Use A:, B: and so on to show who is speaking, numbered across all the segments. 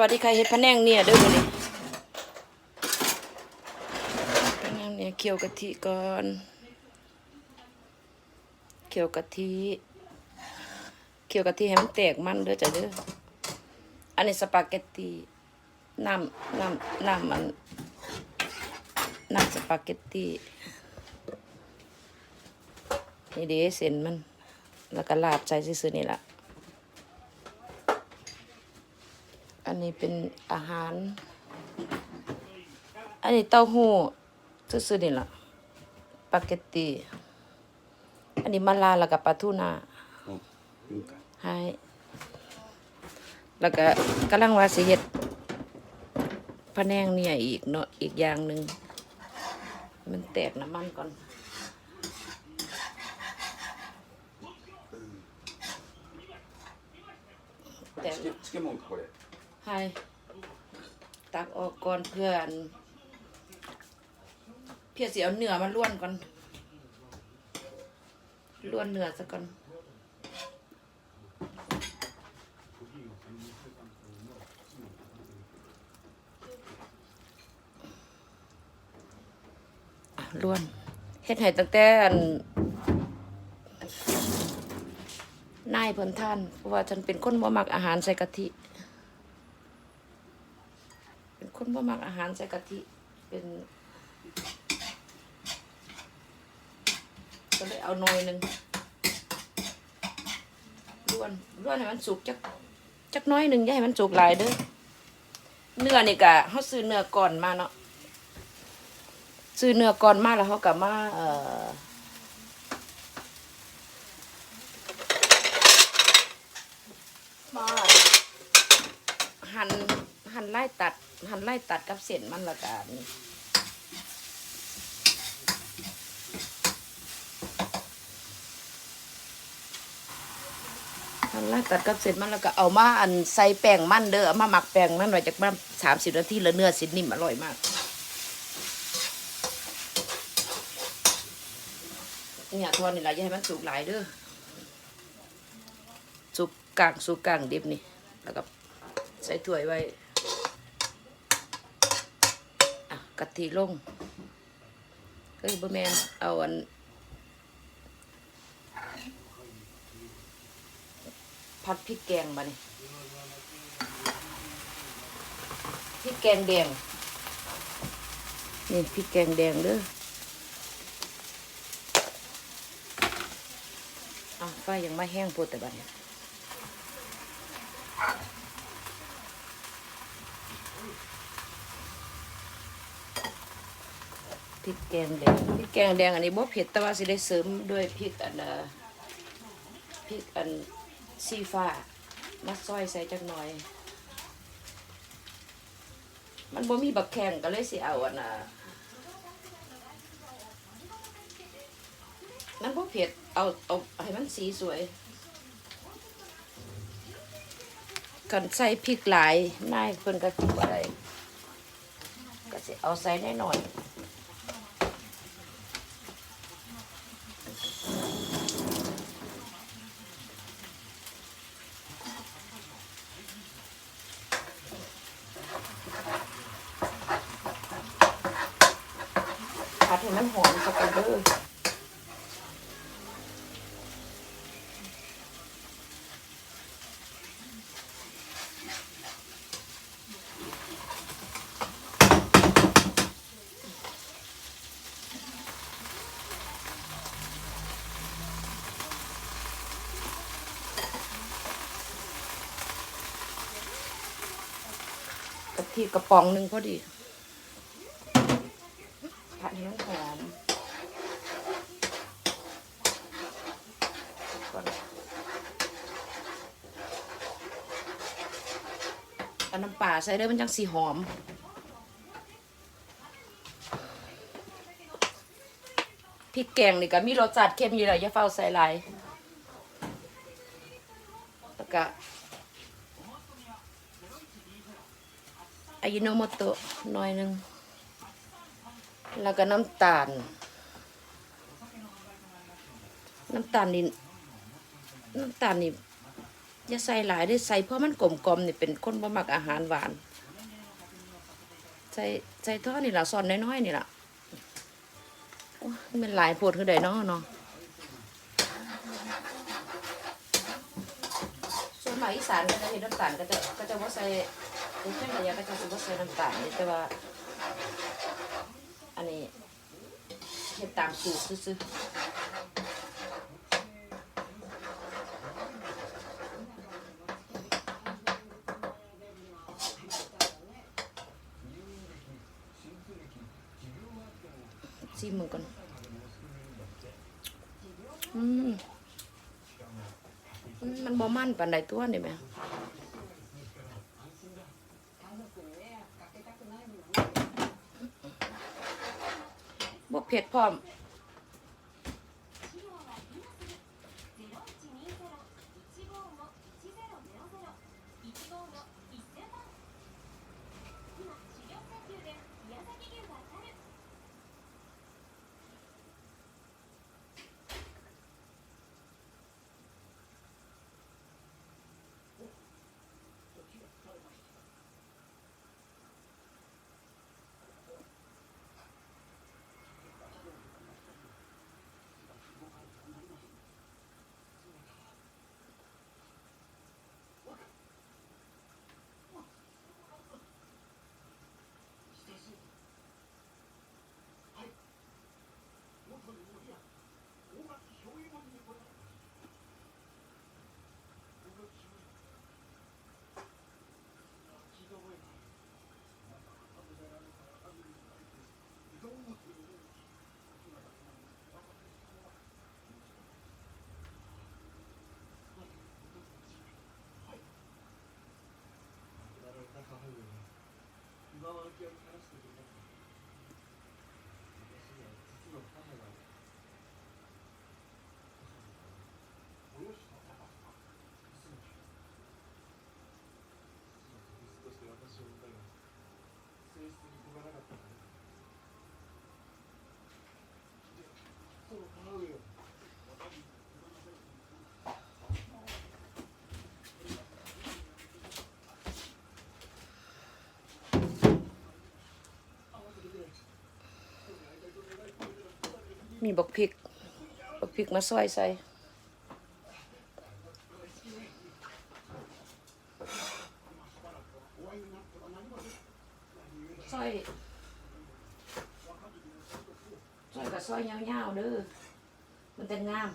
A: วัสดีค่ะเฮ็ดพะแนงเนี่ยเด้อมื้อนี้พะแนงเนี่ยเคี่ยวกะทิก่อนเคี่ยวกะทิเคี่ยวกะทิให้มันแตกมันเด้อจ้ะเด้ออันนี้สปาเกตตีน้ำน้ำน้ำมันน้ำสปาเกตตีนี่เด้เส้นมัน แล้วก็ลาบใจซื่อๆนี่ละ อันนี้เป็นอาหาร อันนี้เต้าหู้ซื่อๆนี่ล่ะปาเกตตี อันนี้มะลาแล้วก็ปลาทูน่า
B: Oh, Luca.
A: ให้ แล้วก็กำลังว่าสิเฮ็ดพะแนงเนี่ยอีกเนาะอีกอย่างหนึ่ง มันแตกน้ำมันก่อน แตก
B: 漬漬物かこれ
A: ให้ตักออกก่อนเพื่อนเพียสิเอาเนื้อมาล้วนก่อนล้วนเนื้อซะก่อนล้วนเฮ็ดให้ตั้งแต่นนายเพิ่นท่านเพราะว่าฉันเป็นคนบ่มักอาหารใส่กะทิ เป็นคน บ่มักอาหารใส่กะทิเป็นก็เลยเอาหน่อยหนึ่งล้วนล้วนให้มันสุกจักจักน้อยหนึ่งอย่าให้มันสุกหลายเด้อเนื้อนี่กะเขาซื้อเนื้อก่อนมาเนาะซื้อเนื้อก่อนมาแล้วเขากะมาเอ่อมาหั่นหั่นไล่ตัด หั่นไล่ตัดกับเส้นมันละกันหั่นไล่ตัดกับเส้นมันแล้วก็เอามาอันใส่แป้งมันเด้อเอามาหมักแป้งมันไว้จากบ้านสามสิบนาทีแล้วเนื้อสินิ่มอร่อยมากเนี่ยทอดนี่แหละอย่าให้มันสุกหลายเด้อสุกกลางสุกกลางดิบนี่แล้วก็ใส่ถ้วยไว้อะ กะทิลงเฮ้ยบะแมนเอาอันผัดพริกแกงมานี่พริกแกงแดง นี่พริกแกงแดงเด้ออะไฟยังไม่แห้งพูดแต่บัดนี้ พริกแกงแดงพริกแกงแดงอันนี้บ่เผ็ดแต่ว่าสิได้เสริมด้วยพริกอันพริกอันซีฟ้ามาซอยใส่จักหน่อย มันบ่มีบักแข้งก็เลยสิเอาอันน่ะมันบ่เผ็ดเอาเอาให้มันสีสวยกันใส่พริกหลายนายเพิ่นก็สิบ่ได้ก็สิเอาใส่น้อยๆ ผัดให้มันหอมสักกันเด้อกับ ที่กระป๋องหนึ่งพอดีผัดให้มันหอมก่อนเอาน้ำปลาใส่เด้อมันจังสีหอมพริกแกงนี่ก็มีรสชาติเค็มอยู่แล้วอย่าเฝ้าใส่หลายแล้วก็ อายิโนโมโตะหน่อยหนึ่งแล้วก็น้ำตาล น้ำตาลนี่น้ำตาลนี่อย่าใส่หลายได้ใส่เพราะมันกลมกลมๆนี่เป็นคนบ่มักอาหารหวาน ใส่ใส่ท่านี่ละซอนน้อยๆนี่ละมันหลายโพดคือใดเนาะเนาะส่วนมากอีสานก็จะเห็นน้ำตาลก็จะก็จะว่าใส่เป็นเช่นระยะก็จะสิว่าใส่น้ำตาลแต่ว่า อันนี้เฮ็ดตามสูตรซื่อๆชิมมึงก่อนอืมอืม บ่มันปันใดตัวนี่แม่บ่เผ็ดพร้อม Thank you. มีบักพริก บักพริกมาซอยใส่ซอยซอยกับซอยยาวๆเด้อมันจะงาม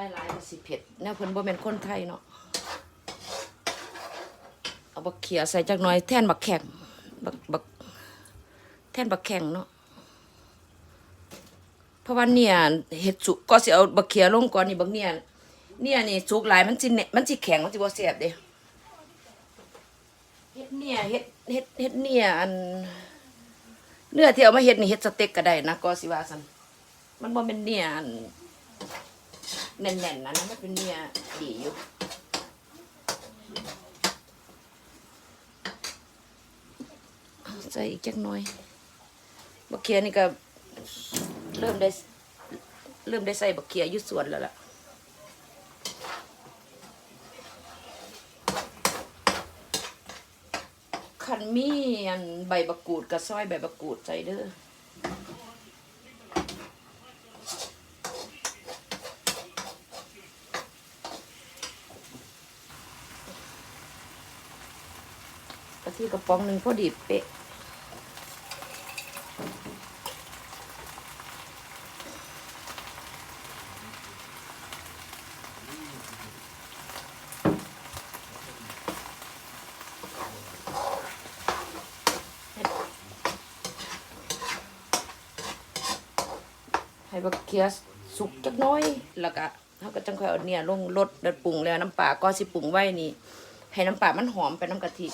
A: ส่หลายก็สิเผ็ดแนวเพิ่นบ่แม่นคนไทยเนาะเอาบักเขียใส่จักหน่อยแทนบักแข็งบักบักแทนบักแข็งเนาะเพราะว่าเนี่ยเฮ็ดสุกก็สิเอาบักเขียลงก่อนนี่บักเนี่ยเนี่ยนี่สุกหลายมันสิเนมันสิแข็งมันสิบ่แซ่บเด้เฮ็ดเนี่ยเฮ็ดเฮ็ดเฮ็ดเนี่ยอันเนื้อที่เอามาเฮ็ดนี่เฮ็ดสเต็กก็ได้นะก็สิว่าซั่นมันบ่แม่นเนี่ยอัน แน่นๆนะนะมันเป็นเนี่ยดีอยู่ใส่อีกจักหน่อยบักเขียนี่ก็เริ่มได้เริ่มได้ใส่บักเขียยู่สวนแล้วล่ะขันมีอันใบบักกูดกับซอยใบบักกูดใส่เด้อ กะทิกระป๋องหนึ่งพอดีเป๊ะให้บักเคียสุกจักน้อย แล้วก็เขาก็จังค่อยเอาเนี่ยลงรสแล้วปรุงแล้วน้ำปลาก็สิปรุงไว้นี่ ให้น้ำปลามันหอมไปน้ำกะทิ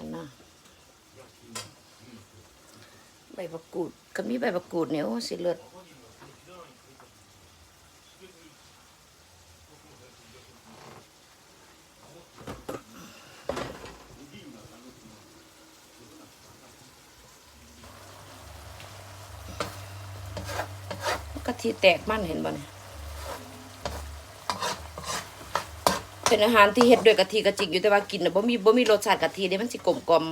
A: อันน่ะ ใบประกูดก็มีใบประกูดเนี่ยโอ้สิเลิศกะทิแตกมันเห็นบ่เนี่ยเป็นอาหารที่เฮ็ดด้วยกะทิกะจิกอยู่แต่ว่ากินน่ะบ่มีบ่มีรสชาติกะทิเด้มันสิกลมกลอม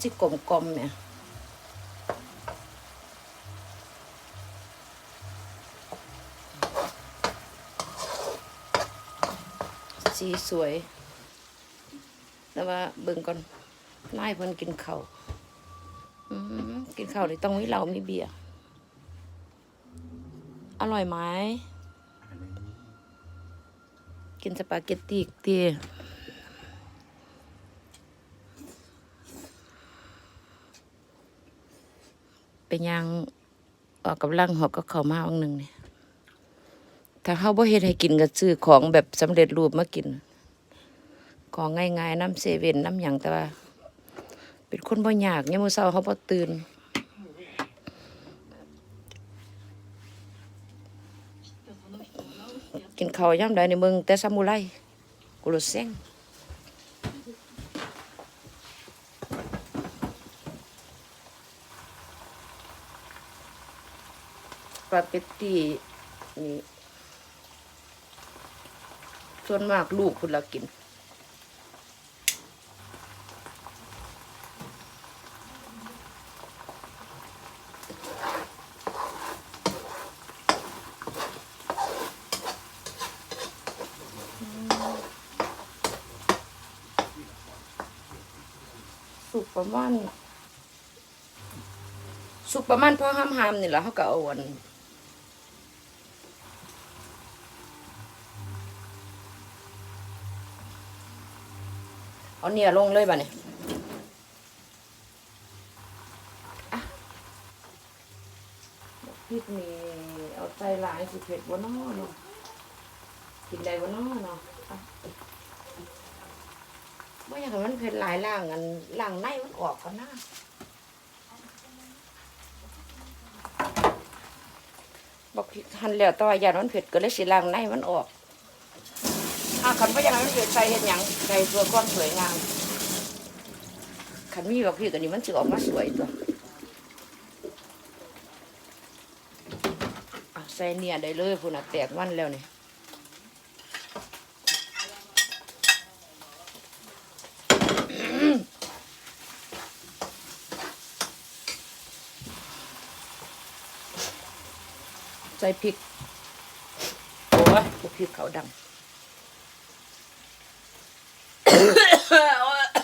A: มันสิกลมกลมเนี่ย สีสวย แต่ว่าเบิ่งก่อนนายเพิ่นกินข้าวอืมกินข้าวเลยต้องมีเหล้ามีเบียร์อร่อยไหมกินสปาเกตตีเตี เป็นยังออกกับลังหอกก็เข้ามาวันหนึ่งเนี่ยถ้าเขาบ่เฮ็ดให้กินก็ซื้อของแบบสำเร็จรูปมากิน ของง่ายๆน้ำเซเว่นน้ำหยังแต่ว่า เป็นคนบ่ยากเนี่ยมื้อเช้าเขาบ่ตื่นกินข้าวยามใดในเมืองแต่ซามูไรกุลเซง ปาเกตตีนี่ส่วนมากลูกคุณละกิน สุกประมาณสุกประมาณพอห้ามหามนี่แหละเขาก็เอาอัน เอาเนี่ยลงเลยบ่เนี่ยอะพริกนี่เอาใส่หลายสิเผ็ดบ่น้อเนาะกินได้บ่น้อเนาะอะว่อย่างนั้นมันเผ็ดหลายล่างอันล่างในมันออกก่อนนะบอกหันแล้วตัวาอยางมันเผ็ดก็เลยสิล่างในมันออก อะคันว่าอย่างนั้นมันเผ็ดใส่เห็ดหยังใส่ตัวความสวยงามคันมีบอกพี่กันนี่มันจะออกมาสวยตัวอะใส่เนี่ยได้เลยพุ่นน่ะแตกมันแล้วเนี่ยใส่พริกโอ้ยพวกพริกเขาดัง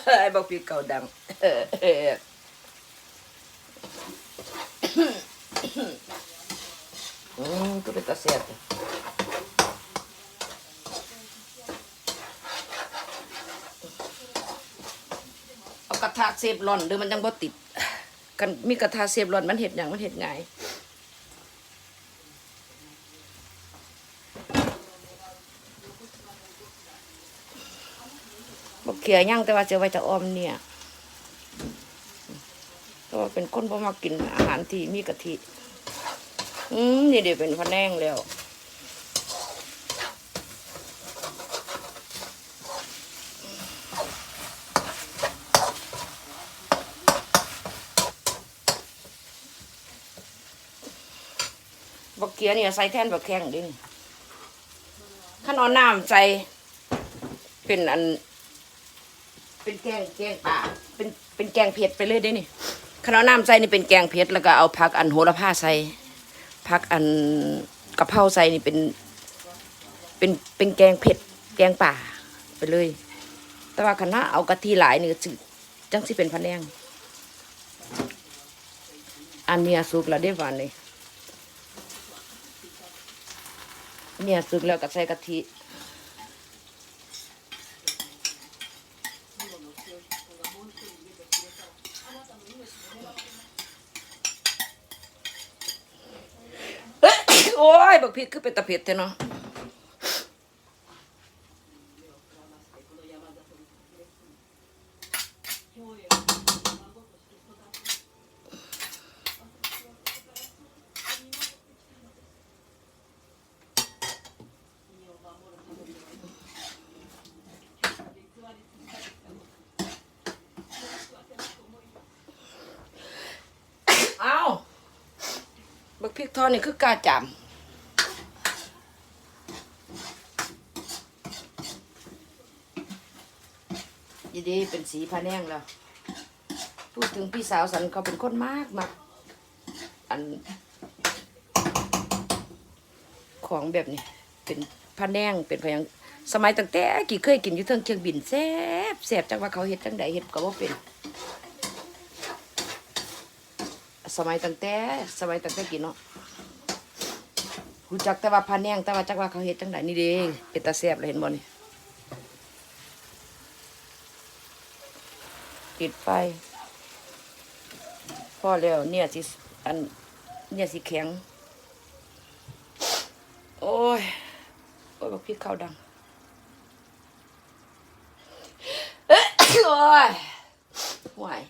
A: ไอ้บอกพริกเขาดังอืมก็เป็นตาเสียบเอากระทะเซฟรอนเด้อมันจังบ่ติดกันมีกระทะเซฟรอนมันเห็ดอย่างมันเห็ดไงาย บอกเขียย่างแต่ว่าเจะไว้จะออมเนี่ยเพราะว่าเป็นคนบ่มากินอาหารที่มีกะทิ อืมนี่เดี๋ยวเป็นพะแนงแล้วบักเกียเนี่ยใส่แทนบักแข้งดิขั้นเอาน้ำใส่เป็นอัน เป็นแกงแกงป่าเป็นเป็นแกงเผ็ดไปเลยเด้นี่ขนมน้ำใส่นี่เป็นแกงเผ็ดแล้วก็เอาผักอันโหระพาใส่ผักอันกะเพราใส่นี่เป็น เป็นเป็นแกงเผ็ดแกงป่าไปเลย แต่ว่าคณะเอากะทิหลายนี่ก็สิจังสิเป็นพะแนงอันเนี้ยสุกแล้วได้หวานเลยเนี่ยสุกแล้วก็ใส่กะทิ ยบักพริกคือเป็นตะเผ็ดแท้เนาะบักพริกทอดนี่คือกาจาม ดีเป็นสีพะแนงแล้ว พูดถึงพี่สาวสันเขาเป็นคนมากมากอัน ของแบบนี้ เป็นพะแนงเป็นพยังสมัยตั้งแต่กี่เคยกินอยู่เทิงเครื่องบินแซ่บแซ่บจังว่าเขาเฮ็ดจังใดเฮ็ดก็บ่เป็น สมัยตั้งแต่สมัยตั้งแต่กินเนาะรู้จักแต่ว่าพะแนงแต่ว่าจักว่าเขาเฮ็ดจังใดนี่เด้เป็นตาแซ่บเลยเห็นบ่นี่ ปิดไฟพอแล้วเนี่ยสิอันเนี่ยสิแข็ง โอ้ย โอ้ยบักพริกข้าดังโอ้ยห่วย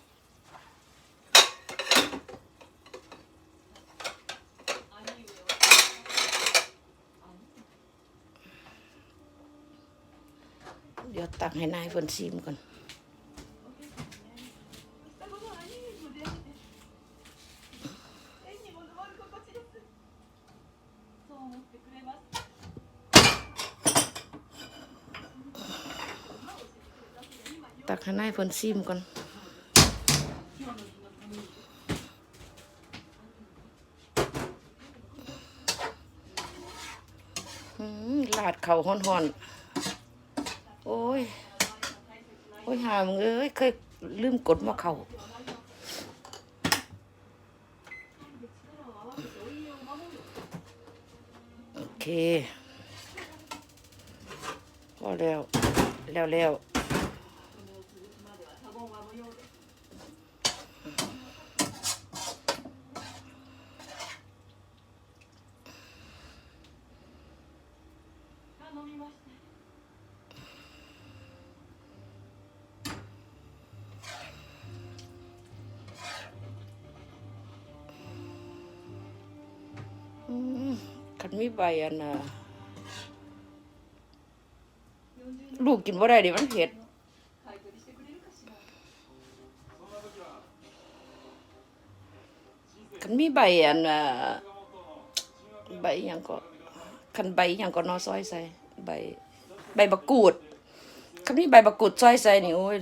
A: เดี๋ยวตักให้นายเพิ่นชิมก่อน ให้นายเพิ่นชิมก่อนอืมลาดเข่าห่อนๆ โอ้ย โอ้ยหามึงเอ้ย เคยลืมกดมาเข่าโอเค พอแล้ว แล้วแล้ว ใบอันน่ะลูกกินบ่ได้ดิมันเผ็ดคันมีใบอันน่ะใบหยังก็คันใบหยังก็นอซอยใส่ใบ ใบบักกูดคันมีใบบักกูดซอยใส่นี่โอ้ย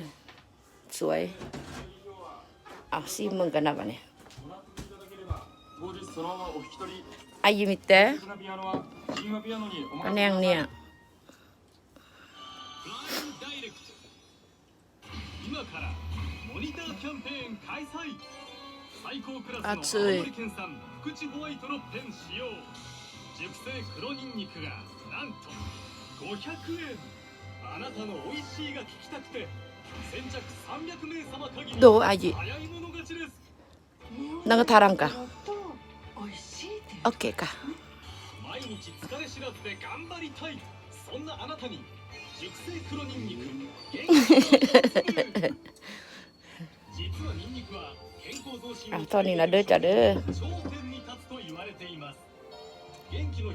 A: สวยเอาซิมึงกันนะบัดนี้
C: あゆみって。あねんねん
A: 熱い。
C: 熟成黒ニンニクがなんと500円あなたの美味しいが聞きたくて先着300名様限り
A: どう足らんか。
D: おいしい
A: オッケーか。
C: 毎日疲れ知らずで頑張りたい。そんなあなたに熟成黒ニンニク実はニンニクは健康増進
A: になるちゃる。
C: 頂点に立つと言われています。元気の